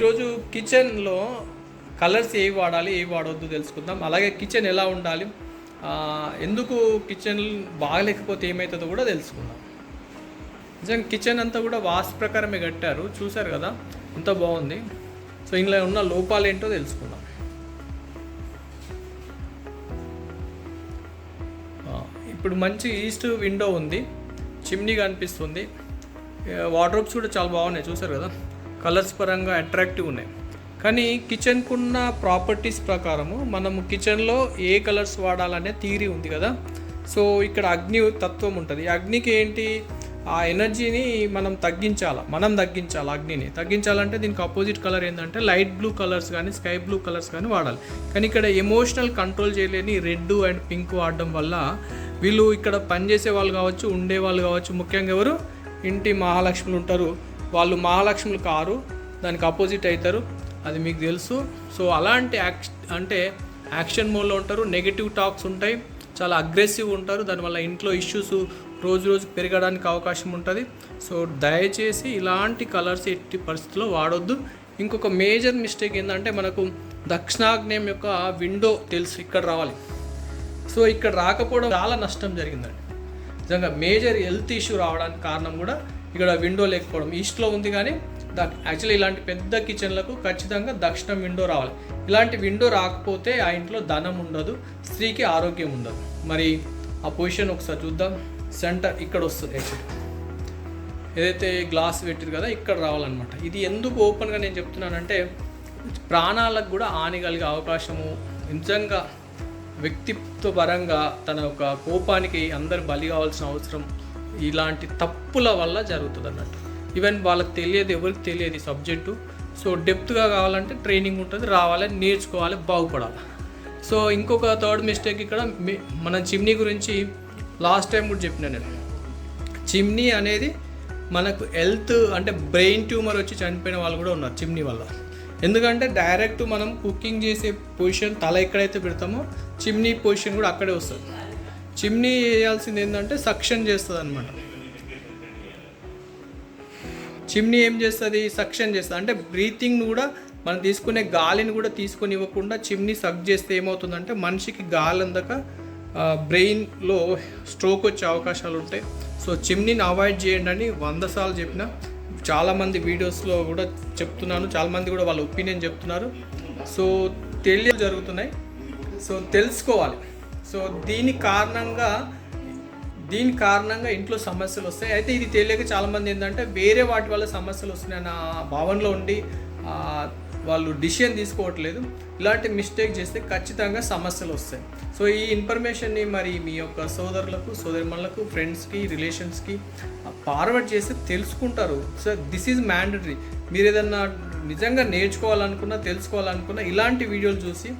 ఈరోజు కిచెన్లో కలర్స్ ఏవి వాడాలి ఏవి వాడవద్దు తెలుసుకుందాం. అలాగే కిచెన్ ఎలా ఉండాలి ఎందుకు కిచెన్ బాగలేకపోతే ఏమవుతుందో కూడా తెలుసుకుందాం. నిజంగా కిచెన్ అంతా కూడా వాస్తు ప్రకారమే కట్టారు చూశారు కదా? ఎంత బాగుంది. సో ఇందులో ఉన్న లోపాలు ఏంటో తెలుసుకుందాం. ఇప్పుడు మంచి ఈస్ట్ విండో ఉంది చిమ్నీ కనిపిస్తుంది. వార్డ్రోబ్స్ కూడా చాలా బాగున్నాయి చూసారు కదా? కలర్స్ పరంగా అట్రాక్టివ్ ఉన్నాయి. కానీ కిచెన్కు ఉన్న ప్రాపర్టీస్ ప్రకారము మనము కిచెన్లో ఏ కలర్స్ వాడాలనే థీరీ ఉంది కదా. సో ఇక్కడ అగ్ని తత్వం ఉంటుంది. అగ్నికి ఏంటి? ఆ ఎనర్జీని మనం తగ్గించాలి? మనం తగ్గించాలి అగ్నిని? తగ్గించాలంటే దీనికి ఆపోజిట్ కలర్ ఏంటంటే లైట్ బ్లూ కలర్స్ కానీ స్కై బ్లూ కలర్స్ కానీ వాడాలి. కానీ ఇక్కడ ఎమోషనల్ కంట్రోల్ చేయలేని రెడ్ అండ్ పింక్ వాడడం వల్ల వీళ్ళు ఇక్కడ పనిచేసే వాళ్ళు కావచ్చు ఉండే వాళ్ళు కావచ్చు ముఖ్యంగా ఎవరు? ఇంటి మహాలక్ష్ములు ఉంటారు. వాళ్ళు మహాలక్ష్ములు కారు దానికి అపోజిట్ అవుతారు. అది మీకు తెలుసు. సో అలాంటి యాక్ అంటే యాక్షన్ మోడ్లో ఉంటారు. నెగిటివ్ టాక్స్ ఉంటాయి. చాలా అగ్రెసివ్ ఉంటారు. దానివల్ల ఇంట్లో ఇష్యూస్ రోజు రోజు పెరగడానికి అవకాశం ఉంటుంది. సో దయచేసి ఇలాంటి కలర్స్ ఎట్టి పరిస్థితుల్లో వాడొద్దు. ఇంకొక మేజర్ మిస్టేక్ ఏంటంటే మనకు దక్షిణాగ్నేయం యొక్క విండో తెలుసు. ఇక్కడ రావాలి. సో ఇక్కడ రాకపోవడం చాలా నష్టం జరిగిందండి. నిజంగా మేజర్ హెల్త్ ఇష్యూ రావడానికి కారణం కూడా ఇక్కడ విండో లేకపోవడం. ఈస్ట్లో ఉంది కానీ యాక్చువల్లీ ఇలాంటి పెద్ద కిచెన్లకు ఖచ్చితంగా దక్షిణం విండో రావాలి. ఇలాంటి విండో రాకపోతే ఆ ఇంట్లో ధనం ఉండదు స్త్రీకి ఆరోగ్యం ఉండదు. మరి ఆ పొజిషన్ ఒకసారి చూద్దాం. సెంటర్ ఇక్కడ వస్తుంది యాక్చువల్లీ ఏదైతే గ్లాస్ పెట్టారు కదా ఇక్కడ రావాలన్నమాట. ఇది ఎందుకు ఓపెన్గా నేను చెప్తున్నానంటే ప్రాణాలకు కూడా హాని కలిగే అవకాశము నిజంగా వ్యక్తిత్వ పరంగా తన యొక్క కోపానికి అందరు బలి కావాల్సిన అవసరం. ఇలాంటి తప్పుల వల్ల జరుగుతుంది అన్నట్టు ఈవెన్ వాళ్ళకి తెలియదు ఎవరికి తెలియదు ఈ సబ్జెక్టు సో డెప్త్గా కావాలంటే ట్రైనింగ్ ఉంటుంది రావాలి నేర్చుకోవాలి బాగుపడాలి. సో ఇంకొక థర్డ్ మిస్టేక్ ఇక్కడ మనం మన చిమ్నీ గురించి లాస్ట్ టైం కూడా చెప్పిన నేను. చిమ్నీ అనేది మనకు హెల్త్ అంటే బ్రెయిన్ ట్యూమర్ వచ్చి చనిపోయిన వాళ్ళు కూడా ఉన్నారు చిమ్నీ వల్ల. ఎందుకంటే డైరెక్ట్ మనం కుకింగ్ చేసే పొజిషన్ తల ఎక్కడైతే పెడతామో చిమ్నీ పొజిషన్ కూడా అక్కడే వస్తుంది. చిమ్నీ వేయాల్సింది ఏంటంటే సక్షన్ చేస్తుంది అనమాట చిమ్నీ ఏం చేస్తుంది? సక్షన్ చేస్తుంది. అంటే బ్రీతింగ్ కూడా మనం తీసుకునే గాలిని కూడా తీసుకొని ఇవ్వకుండా చిమ్నీ సక్ చేస్తే ఏమవుతుందంటే మనిషికి గాలి అందక బ్రెయిన్లో స్ట్రోక్ వచ్చే అవకాశాలు ఉంటాయి. సో చిమ్నీని అవాయిడ్ చేయండి అని వంద సార్లు చెప్పిన. చాలామంది వీడియోస్లో కూడా చెప్తున్నాను. చాలామంది కూడా వాళ్ళ ఒపీనియన్ చెప్తున్నారు. సో తెలియ జరుగుతున్నాయి. సో తెలుసుకోవాలి. సో దీని కారణంగా దీని కారణంగా ఇంట్లో సమస్యలు వస్తాయి. అయితే ఇది తెలియక చాలామంది ఏంటంటే వేరే వాటి వల్ల సమస్యలు వస్తున్నాయన్న భావనలో ఉండి వాళ్ళు డిసిషన్ తీసుకోవట్లేదు. ఇలాంటి మిస్టేక్ చేస్తే ఖచ్చితంగా సమస్యలు వస్తాయి. సో ఈ ఇన్ఫర్మేషన్ని మరి మీ యొక్క సోదరులకు సోదరిమణులకు ఫ్రెండ్స్కి రిలేషన్స్కి ఫార్వర్డ్ చేస్తే తెలుసుకుంటారు. So this is mandatory. మీరు ఏదన్నా నిజంగా నేర్చుకోవాలనుకున్నా తెలుసుకోవాలనుకున్నా ఇలాంటి వీడియోలు చూసి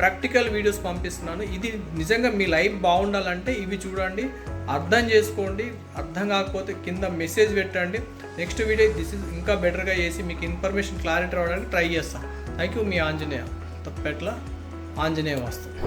ప్రాక్టికల్ వీడియోస్ పంపిస్తున్నాను. ఇది నిజంగా మీ లైఫ్ బాగుండాలంటే ఇవి చూడండి అర్థం చేసుకోండి అర్థం కాకపోతే కింద మెసేజ్ పెట్టండి. నెక్స్ట్ వీడియో దిస్ ఇస్ ఇంకా బెటర్గా చేసి మీకు ఇన్ఫర్మేషన్ క్లారిటీ రావడానికి ట్రై చేస్తాను థ్యాంక్ యూ మీ ఆంజనేయ. తప్పెట్ల ఆంజనేయ వస్తాను